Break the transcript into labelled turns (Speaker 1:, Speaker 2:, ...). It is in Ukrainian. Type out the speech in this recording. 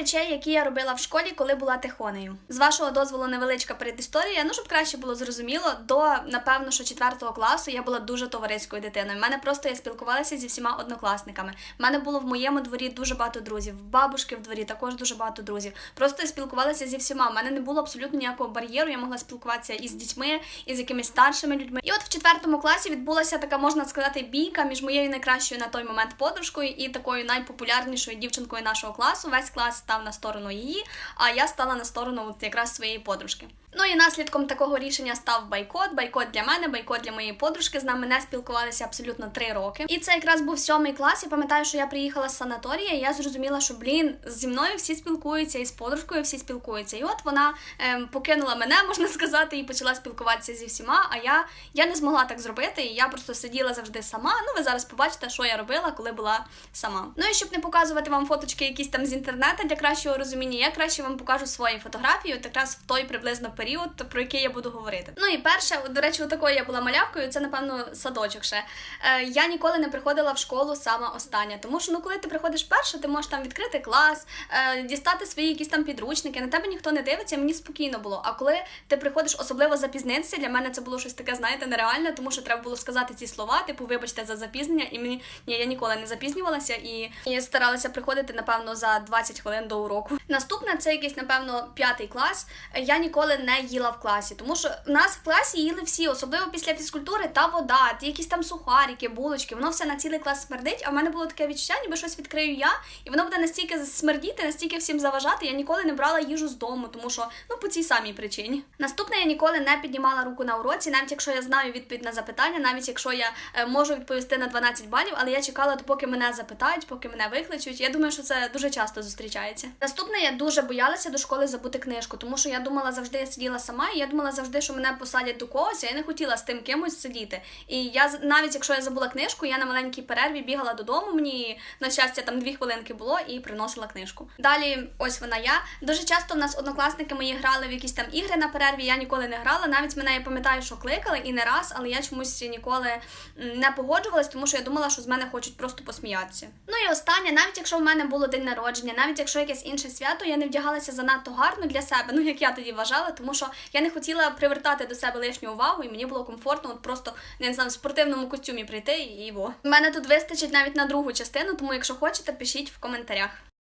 Speaker 1: речей, які я робила в школі, коли була тихонею. З вашого дозволу, невеличка передісторія. Ну щоб краще було зрозуміло, до напевно, що четвертого класу я була дуже товариською дитиною. У мене просто я спілкувалася зі всіма однокласниками. У мене було в моєму дворі дуже багато друзів. В бабушки в дворі також дуже багато друзів. Просто я спілкувалася зі всіма. У мене не було абсолютно ніякого бар'єру. Я могла спілкуватися і з дітьми, і з якимись старшими людьми. І от в четвертому класі відбулася така, можна сказати, бійка між моєю найкращою на той момент подружкою і такою найпопулярнішою дівчинкою нашого класу. Весь клас став на сторону її, а я стала на сторону от якраз своєї подружки. Ну і наслідком такого рішення став бойкот. Бойкот для мене, бойкот для моєї подружки. З нами не спілкувалися абсолютно три роки. І це якраз був сьомий клас. Я пам'ятаю, що я приїхала з санаторія. І я зрозуміла, що блін, зі мною всі спілкуються, і з подружкою всі спілкуються. І от вона ем, покинула мене, можна сказати, і почала спілкуватися зі всіма. А я, я не змогла так зробити. І я просто сиділа завжди сама. Ну, ви зараз побачите, що я робила, коли була сама. Ну і щоб не показувати вам фоточки якісь там з інтернету для кращого розуміння, я краще вам покажу свої фотографії, от якраз в той приблизно період, про який я буду говорити. Ну і перше, до речі, такою я була малявкою, це напевно садочок ще. Е, я ніколи не приходила в школу сама остання, тому що ну коли ти приходиш перша, ти можеш там відкрити клас, е, дістати свої якісь там підручники. На тебе ніхто не дивиться, мені спокійно було. А коли ти приходиш особливо запізнитися, для мене це було щось таке, знаєте, нереальне, тому що треба було сказати ці слова, типу, вибачте за запізнення, і мені ні, я ніколи не запізнювалася і, і старалася приходити, напевно, за 20 хвилин до уроку. Наступне це якийсь, напевно, п'ятий клас. Я ніколи не їла в класі, тому що в нас в класі їли всі, особливо після фізкультури та вода, якісь там сухарики, булочки. Воно все на цілий клас смердить. А в мене було таке відчуття, ніби щось відкрию я, і воно буде настільки смердіти, настільки всім заважати. Я ніколи не брала їжу з дому, тому що ну по цій самій причині. Наступне я ніколи не піднімала руку на уроці, навіть якщо я знаю відповідь на запитання, навіть якщо я е, можу відповісти на 12 балів, але я чекала, поки мене запитають, поки мене викличуть. Я думаю, що це дуже часто зустрічається. Наступне я дуже боялася до школи забути книжку, тому що я думала завжди я сиділа сама, і я думала завжди, що мене посадять до когось. а Я не хотіла з тим кимось сидіти. І я навіть якщо я забула книжку, я на маленькій перерві бігала додому. Мені на щастя там дві хвилинки було і приносила книжку. Далі, ось вона я. Дуже часто в нас однокласники мої грали в якісь там ігри на перерві. Я ніколи не грала. Навіть мене я пам'ятаю, що кликали і не раз, але я чомусь ніколи не погоджувалась, тому що я думала, що з мене хочуть просто посміятися. Ну і останнє, навіть якщо в мене було день народження, навіть якщо якесь інше свято, я не вдягалася занадто гарно для себе, ну як я тоді вважала, тому що я не хотіла привертати до себе лишню увагу, і мені було комфортно, от просто не знаю, в спортивному костюмі прийти і во. Мене тут вистачить навіть на другу частину, тому якщо хочете, пишіть в коментарях.